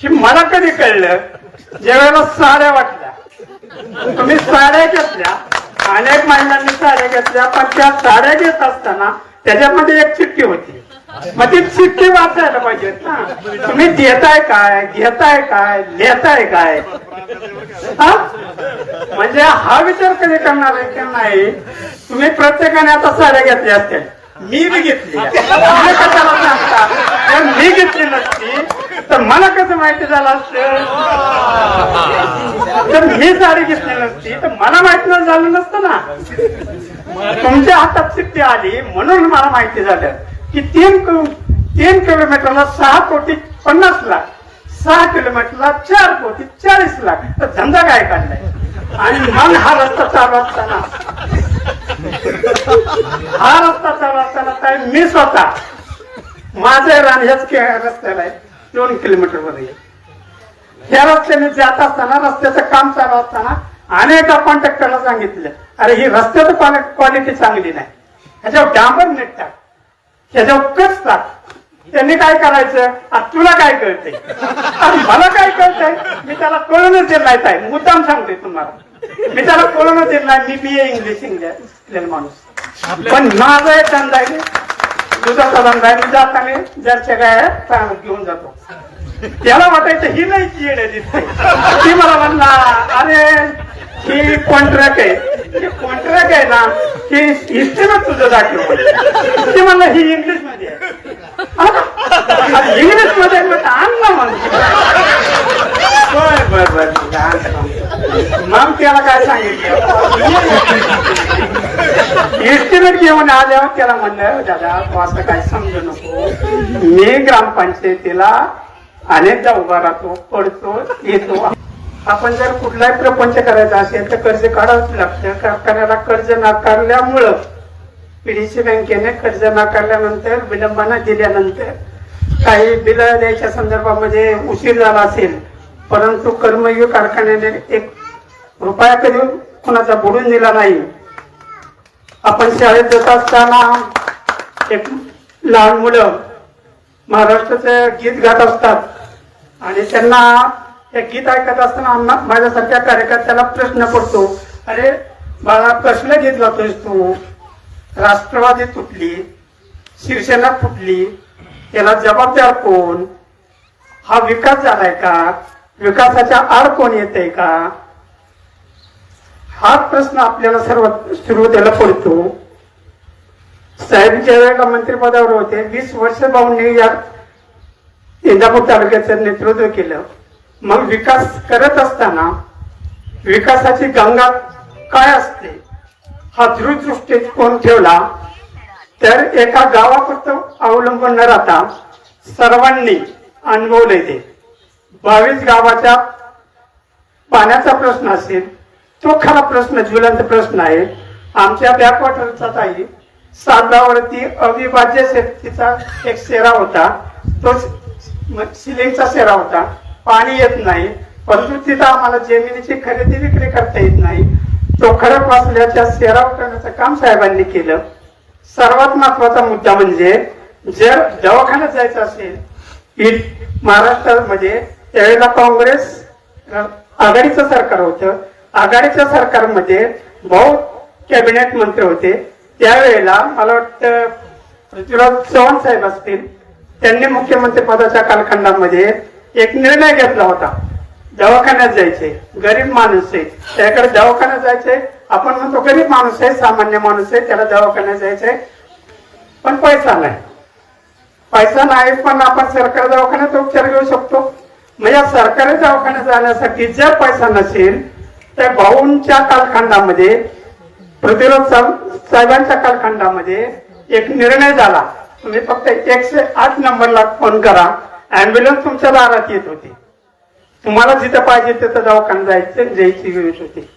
हे मला कधी कळलं? ज्यावेळेला साड्या वाटल्या. तुम्ही साड्या घेतल्या. अनेक महिलांनी साड्या घेतल्या पण त्या साड्या घेत असताना त्याच्यामध्ये एक चिठ्ठी होती. मग ती चिठ्ठी वाचायला पाहिजेत ना. तुम्ही देताय काय? घेताय काय? लिहताय काय? म्हणजे हा विचार कधी करणार आहे की नाही? तुम्ही प्रत्येकाने आता साड्या घेतल्या असतील. मी बी घेतली मी घेतली नसती. तर मला कसं माहिती झालं असतं? तर मी साडी घेतली नसती तर मला माहिती नाही झालं नसतं ना. तुमच्या हातात चिठ्ठी आली म्हणून मला माहिती झालं की तीन तीन किलोमीटरला सहा कोटी पन्नास लाख सहा किलोमीटरला चार कोटी चाळीस लाख. तर धंदा काय काढलाय? आणि मग हा रस्ता चालू असताना हा रस्ता चालू असताना काय मी स्वतः माझं रान ह्याच के- रस्त्याला आहे. दोन किलोमीटर वर आहे. ह्या रस्त्याने जात असताना रस्त्याचं काम चालू असताना अनेका कॉन्ट्रॅक्टरला सांगितलं अरे ही रस्त्याचं क्वालिटी चांगली नाही. ह्याच्यावर डांबर नीट टाक ह्याच्यावर कच टाक त्यांनी काय करायचं? तुला काय कळतंय? मला काय कळतंय? मी त्याला कळूनच दिलं नाही ताई. मुद्दाम सांगतोय तुम्हाला. मी त्याला कळूनच दिलं नाही. मी बी ए इंग्लिश इंग्लिश माणूस. पण माझा एक धंदा आहे दुधाचा धंदा आहे मी जाताना जरच्या चांगलं घेऊन जातो. त्याला वाटायचं ही नाही चीड आहे ती मला म्हणला अरे ही कॉन्ट्रॅक्ट आहे. ही कॉन्ट्रॅक्ट आहे ना ही हिस्ट्रीमध्ये तुझं दाखव. ती म्हणलं ही इंग्लिशमध्ये आहे. इंग्लिशमध्ये आहे आण ना म्हणतो बर बर मग त्याला काय सांगितलं एस्टिमेट घेऊन आल्यावर त्याला म्हणलं दादा तू असं काय समजू नको. मी ग्रामपंचायतीला अनेकदा उभा राहतो पडतो येतो. आपण जर कुठलाही प्रपंच करायचा असेल तर कर्ज काढावंच लागतं. कारखान्याला कर्ज नाकारल्यामुळं पीडीसी बँकेने कर्ज नाकारल्यानंतर विलंबानं दिल्यानंतर काही बिल द्यायच्या संदर्भामध्ये उशीर झाला असेल परंतु कर्मयोग कारखान्याने एक रुपया कधी कुणाचा बुडून दिला नाही. आपण शाळेत जात असताना एक लहान मुलं महाराष्ट्राचं गीत गात असतात. आणि त्यांना हे गीत ऐकत असताना आम्हा माझ्यासारख्या कार्यकर्त्याला प्रश्न पडतो अरे बाळा कसलं गीत गातोयस तू? राष्ट्रवादी तुटली शिवसेना फुटली याला जबाबदार कोण? हा विकास झालाय का? विकासाच्या आड कोण येते का? हा प्रश्न आपल्याला सर्व सुरुवातीला पडतो. साहेब ज्या वेळेला मंत्रिपदावर होते. वीस वर्ष भाऊंनी या इंदापूर तालुक्याचं नेतृत्व केलं. मग विकास करत असताना विकासाची गंगा काय असते? हा दृष्टिकोन ठेवला? तर एका गावापुरतं अवलंबून न राहता सर्वांनी अनुभवले ते. बावीस गावाच्या पाण्याचा प्रश्न असेल तो खरा प्रश्न ज्वलंत प्रश्न आहे. आमच्या बॅकवॉटरचा ताई सातावरती अविभाज्य शेतीचा एक सेरा होता. तो सिलिंगचा सेरा होता. पाणी येत नाही परंतु तिथं आम्हाला जमिनीची खरेदी विक्री करता येत नाही. तो खडक वाचल्याच्या सेरा करण्याचं काम साहेबांनी केलं. सर्वात महत्त्वाचा मुद्दा म्हणजे जर दवाखान्यात जायचं असेल महाराष्ट्रामध्ये त्यावेळेला काँग्रेस आघाडीचं सरकार होतं. आघाडीच्या सरकारमध्ये म्हणजे भाऊ कॅबिनेट मंत्री होते. त्यावेळेला मला वाटतं पृथ्वीराज चव्हाण साहेब असतील त्यांनी मुख्यमंत्री पदाच्या कालखंडामध्ये एक निर्णय घेतला होता. दवाखान्यात जायचे गरीब माणूस आहे. त्याकडे दवाखान्यात जायचे. आपण म्हणतो गरीब माणूस आहे सामान्य माणूस आहे त्याला दवाखान्यात जायचंय पण पैसा नाही. पैसा नाही पण आपण सरकारी दवाखान्यात उपचार घेऊ शकतो. म्हणजे सरकारी दवाखान्यात जाण्यासाठी जर पैसा नसेल तर भाऊंच्या कालखंडामध्ये प्रतिरोध साहेबांच्या कालखंडामध्ये एक निर्णय झाला. तुम्ही फक्त एकशे आठ नंबरला फोन करा अँब्युलन्स तुमच्या दारात येत होती. तुम्हाला जिथं पाहिजे तिथं दवाखाना जायचं जायची वेळ होती.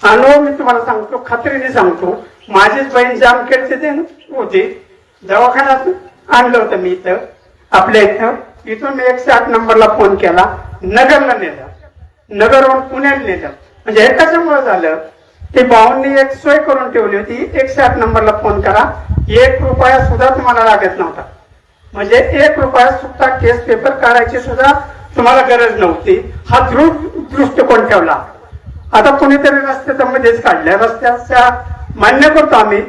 अनुभव मी तुम्हाला सांगतो खात्रीने सांगतो. माझीच बहीण जामखेडचे ते होते. दवाखान्यात आणलं होतं मी इथं आपल्या इथं. इथून मी एकशे आठ नंबरला फोन केला. नगरला नेलं. नगरवरून पुण्याला नेलं. म्हणजे हे कशामुळे झालं? ते भाऊंनी एक सोय करून ठेवली होती. एकशे आठ नंबरला फोन करा. एक रुपया सुद्धा तुम्हाला लागत नव्हता. म्हणजे एक रुपया सुद्धा केस पेपर काढायची सुद्धा तुम्हाला गरज नव्हती. हा दृढ दृष्टिकोन ठेवला. आता कुणीतरी रस्त्याच्या मध्येच काढल्या. रस्त्याच्या मान्य करतो आम्ही.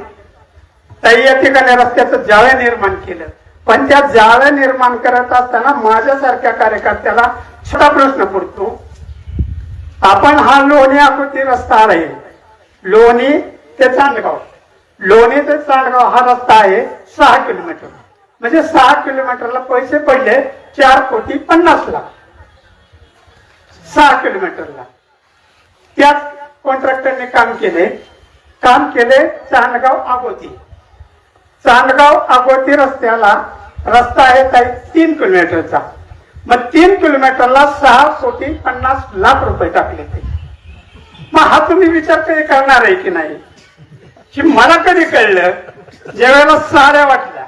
ताई या ठिकाणी रस्त्याचं जाळं निर्माण केलं. पण त्या जाळं निर्माण करत असताना माझ्यासारख्या कार्यकर्त्याला छोटा प्रश्न पडतो. आपण हा लोणी आकृती रस्ता आहे. लोणी ते चांदगाव. लोणी ते चांदगाव हा रस्ता आहे सहा किलोमीटर. म्हणजे सहा किलोमीटरला पैसे पडले चार कोटी पन्नास लाख. सहा किलोमीटरला. त्याच कॉन्ट्रॅक्टरने काम केले. काम केले चांदगाव आगोती. चांदगाव आगोती रस्त्याला रस्ता आहे काही तीन किलोमीटरचा. मग तीन किलोमीटरला सहा कोटी पन्नास लाख रुपये टाकले ते. मग हा तुम्ही विचार कधी करणार आहे की नाही? की मला कधी कळलं ज्यावेळेला साड्या वाटल्या.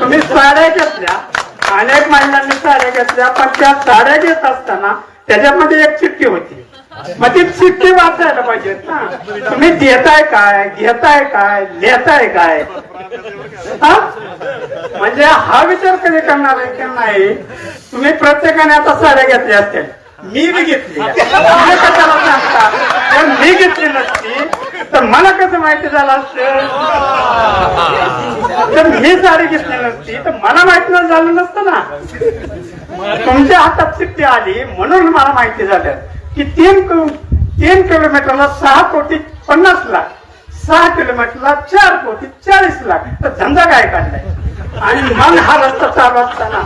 तुम्ही साड्या घेतल्या अनेक महिलांनी साड्या घेतल्या पण त्या साड्या घेत असताना त्याच्यामध्ये एक चिठ्ठी होती. मग ती चिठ्ठी वाचायला पाहिजेत ना. तुम्ही देताय काय घेताय काय लिहताय काय? म्हणजे हा विचार कधी करणार आहे की नाही? तुम्ही प्रत्येकाने आता साड्या घेतल्या असतील. मी बी घेतली तुम्ही कशाला सांगता? तर मी घेतली नसती तर मला कसं माहिती झालं असतं तर मी साडी घेतली नसती तर मला माहिती झालं नसतं ना. तुमच्या हातात चिठ्ठी आली म्हणून मला माहिती झालं. की तीन तीन किलोमीटरला सहा कोटी पन्नास लाख. सहा किलोमीटरला चार कोटी चाळीस लाख. तर धंदा काय काढलाय? आणि मग हा रस्ता चालू असताना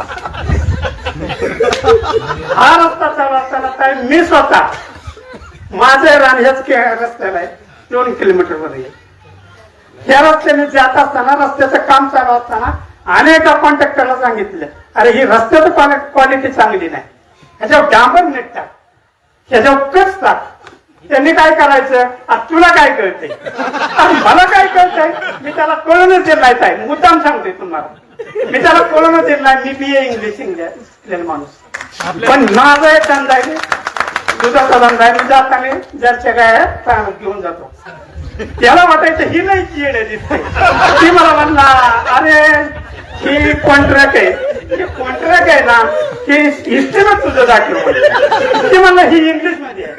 हा रस्ता चालू असताना काय मी स्वतः माझं रान ह्याच के- रस्त्याला आहे दोन किलोमीटर वर आहे. या रस्त्याने जात असताना रस्त्याचं काम चालू असताना अनेक कॉन्ट्रॅक्टरला सांगितलं अरे ही रस्त्याचं क्वालिटी चांगली नाही. ह्याच्यावर डांबर नीट टाक ह्याच्यावर कच टाक. त्यांनी काय करायचं? आता तुला काय कळतंय? अरे मला काय कळतंय? मी त्याला कळूनच दिलं नाही ताई. मुद्दाम सांगतोय तुम्हाला. मी त्याला कळूनच दिलं नाही. मी बी ए इंग्लिश इंग्लिश माणूस. पण माझा एक धंदा आहे. दुधाचा धंदा आहे. मी जाताना जरच्या काय घेऊन जातो. त्याला वाटायचं ही नाही येणे दिसते. ती मला म्हणला अरे ही कॉन्ट्रॅक्ट आहे. ही कॉन्ट्रॅक्ट आहे ना की हिस्ट्रीमध्ये तुझं दाखव ते म्हणलं ही इंग्लिशमध्ये आहे.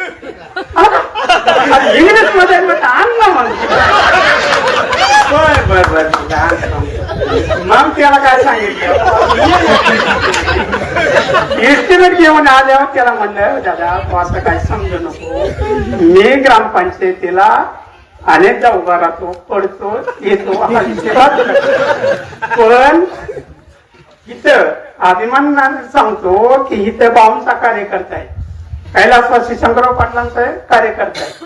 इंग्लिशमध्ये आण ना मग. बर बर बर मग. त्याला काय सांगितलं? एस्टिमेट घेऊन आल्यावर त्याला म्हणलं दादा तू असं काय समजू नको. मी ग्रामपंचायतीला अनेकदा उभा राहतो पडतो येतो. पण इथं अभिमानाने सांगतो की इथं बावनचा कार्यकर्ता आहे. कैलासवासी शंकरराव पाटलांचा कार्यकर्ता आहे.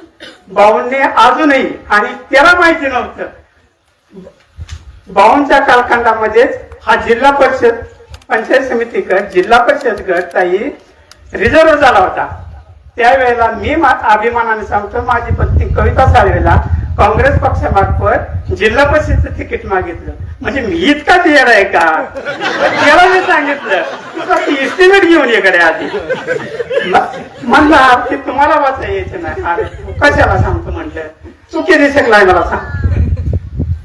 बावनने अजूनही आणि त्याला माहिती नव्हतं बावनच्या कालखंडामध्येच हा जिल्हा परिषद पंचायत समिती गट जिल्हा परिषद गट काही रिझर्व झाला होता. त्यावेळेला मी अभिमानाने सांगतो माझी पत्नी कविता साळवेला काँग्रेस पक्षामार्फत जिल्हा परिषदचं तिकीट मागितलं. म्हणजे मी इतका देर आहे का? त्याला मी सांगितलं तुझा घेऊन ये कडे आधी. म्हणला की तुम्हाला वाचा यायचं नाही. अरे तू कशाला सांगतो? म्हटलं तू किती शिकलाय मला सांग.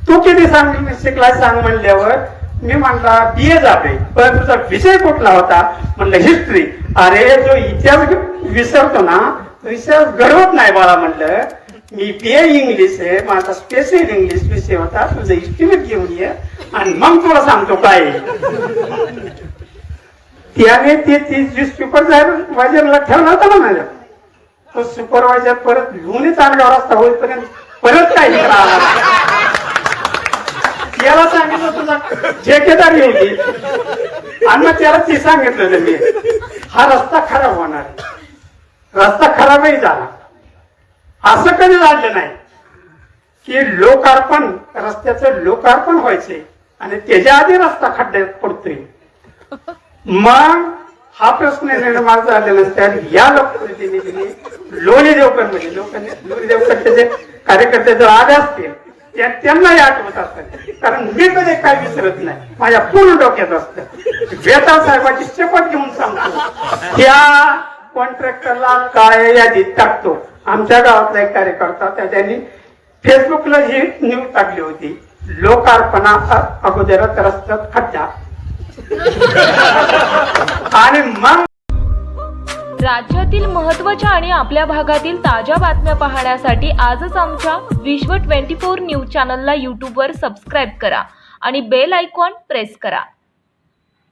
तू किती सांग शिकलाय सांग म्हणल्यावर मी म्हणला बी ए जाते पण तुझा विषय कुठला होता? म्हणलं हिस्ट्री. अरे जो इतिहास विसरतो ना विसर घडवत नाही बाळा म्हणलं. मी पे इंग्लिश आहे माझा स्पेशल इंग्लिश विषय होता तुझं इस्टिमेट घेऊन ये आणि मग तुला सांगतो काय त्याने ते तीस वीस सुपरवायझरला ठेवला होता ना माझ्या तो सुपरवायझर परत घेऊनच आणल्यावर रस्ता होईपर्यंत परत काय आला त्याला सांगितलं तुझा ठेकेदार येऊन आणि मग त्याला ते सांगितलं मी हा रस्ता खराब होणार आहे. झाला. असं कधी झालं नाही की लोकार्पण रस्त्याचं लोकार्पण व्हायचंय आणि त्याच्या आधी रस्ता खड्ड्यात पडतोय. मग हा प्रश्न निर्माण झाल्यानंतर या लोकप्रतिनिधींनी लोणी देवकर म्हणजे लोकांनी लोणी देवकरचे जे कार्यकर्ते जर आले असतील त्या- त्यांनाही आठवत असतात कारण मी कधी काय विसरत नाही माझ्या पूर्ण डोक्यात असतं. बेताळ साहेबाची शपथ घेऊन सांगतो. त्या कॉन्ट्रॅक्टरला काय यादीत टाकतो? आमच्या गावातला एक कार्यकर्ता त्यांनी फेसबुकला ही न्यूज टाकली होती. लोकार्पणा अगोदरच रस्त्यात खड्डा. आणि मग राज्यातील महत्त्वाच्या आणि आपल्या भागातील ताज्या बातम्या पाहण्यासाठी आजच आमच्या विश्व 24 न्यूज चॅनलला यूट्यूबवर सबस्क्राईब करा आणि बेल आयकॉन प्रेस करा.